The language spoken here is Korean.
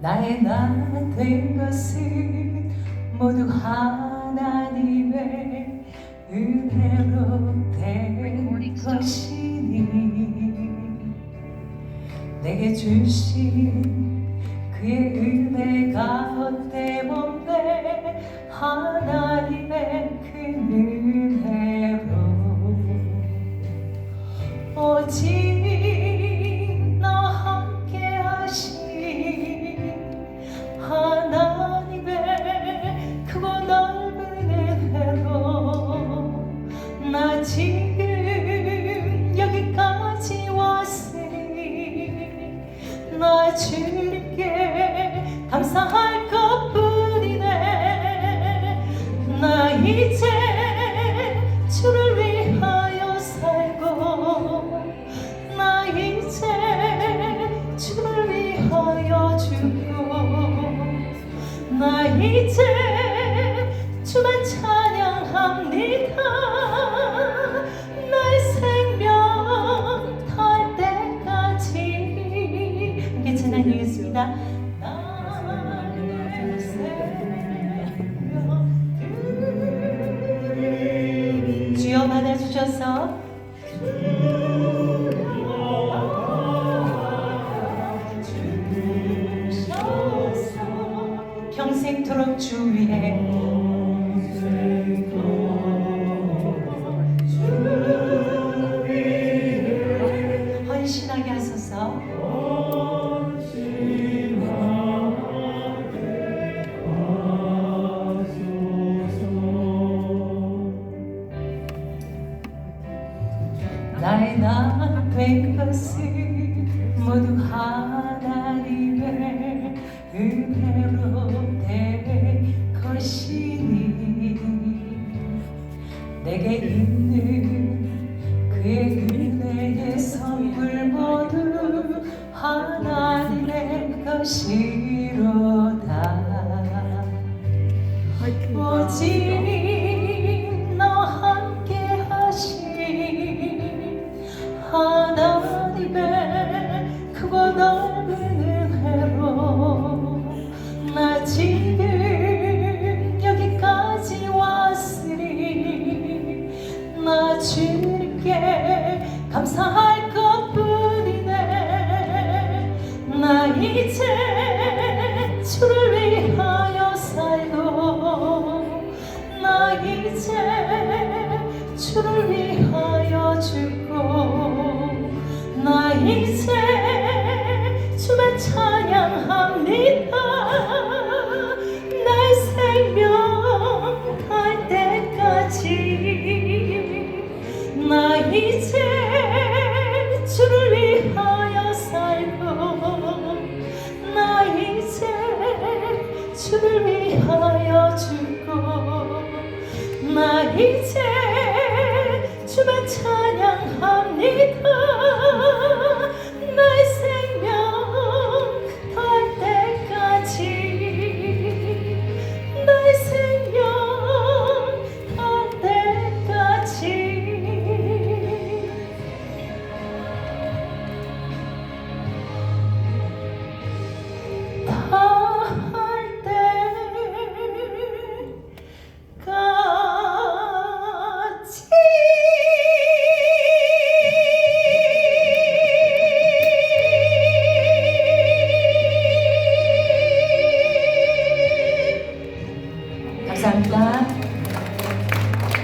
나의 나 된 것은 모두 하나님의 은혜로 된 것이니. 내게 주신 그의 은혜가 어때본데 하나님의 그 은혜로. 오직 이제 주를 위하여 살고 나 이제 주를 위하여 죽고 나 이제 주만 찬양합니다. 생명 닿을 때까지. 함께 찬양드리겠습니다 주여 받아주셔서. 평생토록 주 위에 나의 나된 것은 모두 하나님의 은혜로 된 것이니 내게 있는 그의 은혜의 선물 모두 하나님의 것이로다. 오직 넓은 은혜로 나 지금 여기까지 왔으니 나 주님께 감사할 것뿐이네. 주를 위하여 죽고 나 이제 주만 찬양합니다. 나의 생명 갈 때까지 나 이제 주를 위하여 살고 나 이제 주를 위하여 죽고 나 이제 주만 찬양합니다